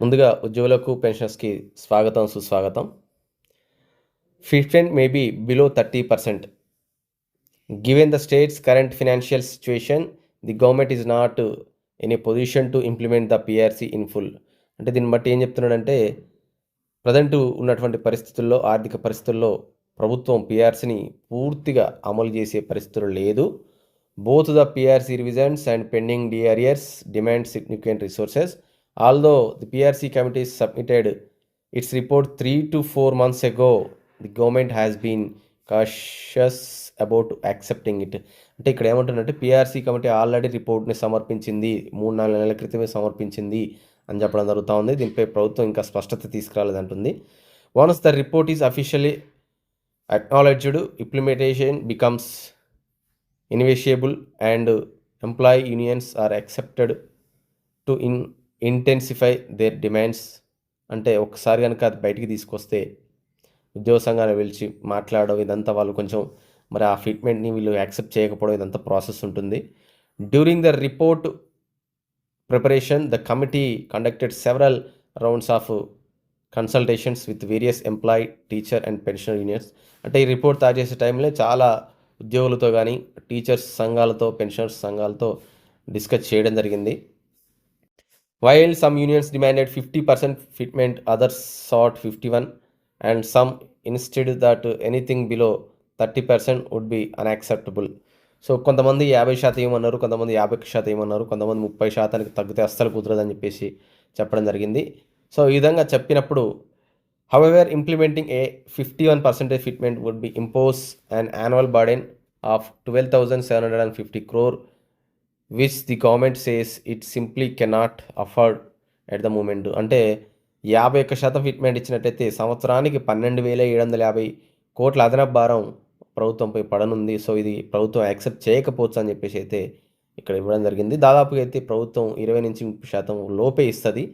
ముందుగా ఉద్యోగులకు పెన్షన్స్కి స్వాగతం సుస్వాగతం. Fifteen may be below thirty percent. Given the state's current financial situation the government is not in a position to implement the PRC in full అంటే దీన్ని బట్టి ఏం చెప్తున్నాడంటే ప్రజెంట్ ఉన్నటువంటి పరిస్థితుల్లో ఆర్థిక పరిస్థితుల్లో ప్రభుత్వం పిఆర్సీని పూర్తిగా అమలు చేసే పరిస్థితులు లేదు. Both the PRC revisions and pending DR arrears demand significant resources although the PRC committee submitted its report three to four months ago the government has been cautious about accepting it అంటే ఇక్కడ ఏమంటుందంటే PRC committee already రిపోర్ట్ని సమర్పించింది మూడు నాలుగు నెలల క్రితమే సమర్పించింది అని చెప్పడం జరుగుతూ ఉంది. దీనిపై ప్రభుత్వం ఇంకా స్పష్టత తీసుకురాలేదంటుంది. Once the report is officially acknowledged implementation becomes inevitable and employee unions are expected to in intensify their demands అంటే ఒకసారి కనుక అది బయటికి తీసుకొస్తే ఉద్యోగ సంఘాన్ని పిలిచి మాట్లాడడం ఇదంతా వాళ్ళు కొంచెం మరి ఆ ఫిట్మెంట్ని వీళ్ళు యాక్సెప్ట్ చేయకపోవడం ఇదంతా ప్రాసెస్ ఉంటుంది. During the report preparation the committee conducted several rounds of consultations with various employee teacher and pensioner unions అంటే ఈ రిపోర్ట్ తయారు చేసే టైంలో చాలా ఉద్యోగులతో కానీ టీచర్స్ సంఘాలతో పెన్షనర్స్ సంఘాలతో డిస్కస్ చేయడం జరిగింది. While some unions demanded fifty percent fitment others sought fifty one and some insisted that anything below thirty percent would be unacceptable so కొంతమంది యాభై శాతం ఏమన్నారు కొంతమంది యాభై శాతం ఏమన్నారు కొంతమంది ముప్పై శాతానికి తగ్గితే అస్సలు కుదరదని చెప్పేసి చెప్పడం జరిగింది. సో ఈ విధంగా చెప్పినప్పుడు however implementing a fifty one percentage fitment would be impose and annual burden of twelve thousand seven hundred and fifty crore which the government says it simply cannot afford at the moment అంటే యాభై ఒక్క శాతం fitment ఇచ్చినట్టయితే సంవత్సరానికి పన్నెండు వేల ఏడు వందల యాభై కోట్ల అదనపు భారం ప్రభుత్వంపై పడనుంది. సో ఇది ప్రభుత్వం యాక్సెప్ట్ చేయకపోవచ్చు అని చెప్పేసి అయితే ఇక్కడ ఇవ్వడం జరిగింది. దాదాపుగా అయితే ప్రభుత్వం ఇరవై నుంచి ముప్పై శాతం లోపే ఇస్తుంది.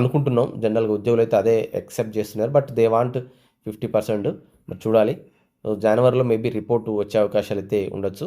అనుకుంటున్నాం. జనరల్గా ఉద్యోగులు అయితే అదే యాక్సెప్ట్ చేస్తున్నారు. But they want fifty percent. మరి చూడాలి. జనవరిలో మేబీ రిపోర్టు వచ్చే అవకాశాలు అయితే ఉండొచ్చు.